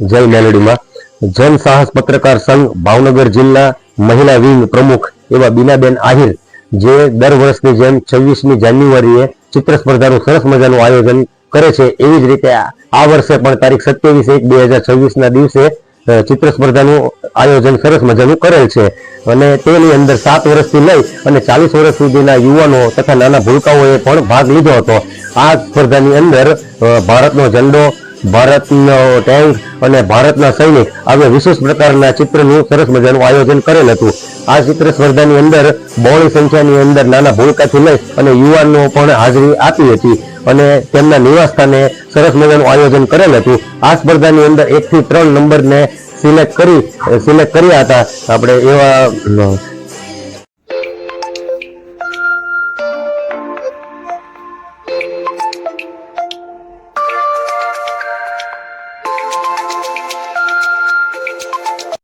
જય મેલડીમાં. જન સાહસ પત્રકાર સંઘ ભાવનગર જિલ્લા મહિલા વિંગ પ્રમુખ એવા બીનાબેન આહિર, જે દર વર્ષની જેમ છવ્વીસમી જાન્યુઆરીએ ચિત્ર સ્પર્ધાનું સરસ મજાનું આયોજન કરે છે. એવી જ રીતે આ વર્ષે પણ તારીખ સત્યાવીસ એક બે હજાર છવ્વીસના દિવસે ચિત્ર સ્પર્ધાનું આયોજન સરસ મજાનું કરેલ છે. અને તેની અંદર સાત વર્ષથી લઈ અને ચાલીસ વર્ષ સુધીના યુવાનો તથા નાના ભૂલકાઓએ પણ ભાગ લીધો હતો. આ સ્પર્ધાની અંદર ભારતનો ઝંડો ભારતનો ટેન્ક અને ભારતના સૈનિક આવે વિશેષ પ્રકારના ચિત્રનું સરસ મજાનું આયોજન કરેલ હતું. આ ચિત્ર સ્પર્ધાની અંદર બહોળી સંખ્યાની અંદર નાના ભૂલકાથી લઈ અને યુવાનો પણ હાજરી આપી હતી અને તેમના નિવાસસ્થાને સરસ મજાનું આયોજન કરેલ હતું. આ સ્પર્ધાની અંદર એકથી ત્રણ નંબરને સિલેક્ટ કરી, સિલેક્ટ કર્યા હતા. આપણે એવા